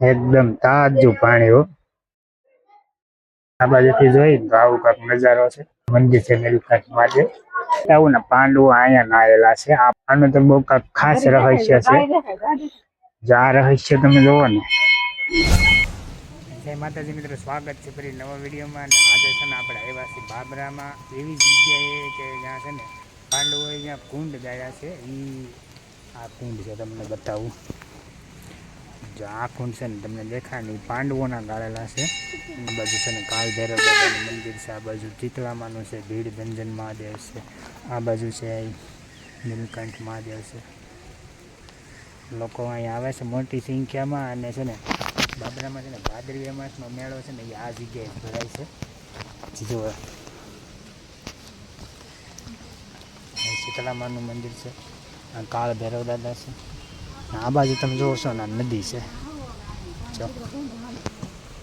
એકદમ તાજું પાણી હો. આ બાજુથી જોઈ તો આવું કાંઈક નજારો છે. મંદિર છે નીલકંઠ માટે આવું ને પાંડવો અહીંયા નાયેલા છે. આ આનું તો બહુ કાંઈક ખાસ રહસ્ય છે જો આ રહસ્ય તમે જોવો ને. જય માતાજી મિત્રો સ્વાગત છે ફરી નવા વિડીયોમાં. અને આજે છે ને આપણે આવ્યા છીએ બાબરામાં. એવી જગ્યાએ કે જ્યાં છે ને પાંડવોએ જ્યાં કુંડ ગયા છે એ આ કુંડ છે તમને બતાવું. આ કુંડ છે ને તમને દેખાય ને ઈ પાંડવોના ગાળેલા છે. એ બાજુ છે ને કાળ ભૈરવ બાબાનું મંદિર છે, આ બાજુ ચીતળામાનું છે, ભીડ ભંજન મહાદેવ છે, આ બાજુ છે નીલકંઠ મહાદેવ છે. લોકો અહીંયા આવે છે મોટી સંખ્યામાં અને છે ને બાબરામાં છે ને ભાદરવી અમાસનો મેળો છે ને એ આ જગ્યાએ ભરાય છે. જો શીતળામાનું મંદિર છે, આ કાળ ભૈરવ દાદા છે. આ બાજુ તમે જોશો છો ને નદી છે. જો.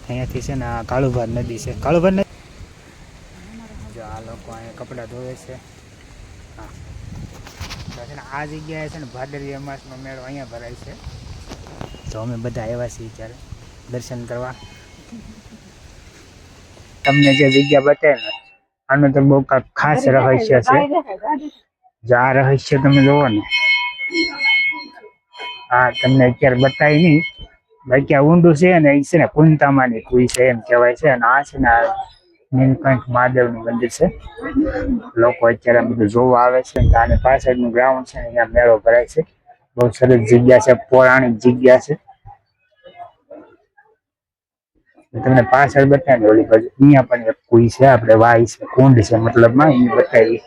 અહીંયાથી છે ને આ કાળુભાર નદી છે. કાળુભાર નદી જો આ લોકો અહીંયા કપડાં ધોવે છે. હા. છે ને આ જગ્યાએ છે ને ભાદરવી અમાસનો મેળો અહીંયા ભરાય છે. તો અમે બધા આવ્યા છીએ ત્યારે દર્શન કરવા. તમને જે જગ્યા બતાવે ને આનું તો બહુ ખાસ રહસ્ય છે. જો આ રહસ્ય તમે જોવો ને. હા તમને અત્યારે બતાવી નહીં બાકી આ ઊંડું છે ને એ છે ને કુંતામાની કુઈ છે એમ કહેવાય છે. અને આ છે ને આ નીલકંઠ મહાદેવનું મંદિર છે. લોકો અત્યારે આ બધું જોવા આવે છે અને આની પાછળનું ગ્રાઉન્ડ છે અહીંયા મેળો ભરાય છે. બહુ સરસ જગ્યા છે, પૌરાણિક જગ્યા છે. તમને પાછળ બતાવી ઓલી બાજુ, અહીંયા પણ એક કુઈ છે, આપણે વાય છે, કુંડ છે મતલબમાં એ બતાવી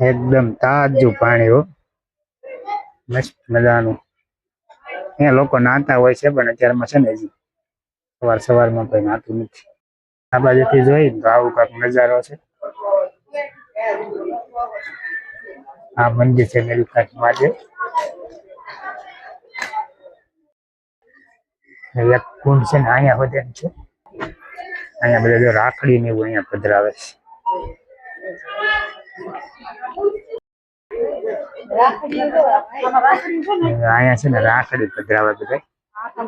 એકદમ તાજું પાણી હો. મસ્ત મજાનું. અહીંયા લોકો નાતા હોય છે, પણ અત્યારમાં છે ને હજી સવાર સવારમાં કોઈ નાતું નથી. આ બાજુથી જોઈ તો આવું કંઈક નજારો છે. આ મંદિર છે નીલકંઠ માટે. એક કુંડ છે ને અહીંયા વધે છે. અહીંયા બધા જો રાખડી ને એવું અહીંયા પધરાવે છે. અહીંયા છે ને રાખડી પધરાવે બધા.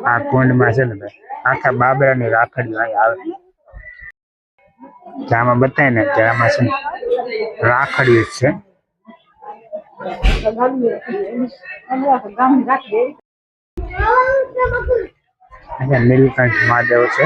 આ કુંડમાં છે ને ભાઈ આખા બાબરાની રાખડી અહીંયા આવે. જામાં બતાય ને જામાં છે ને રાખડી છે. અહીંયા નીલકંઠ મહાદેવ છે.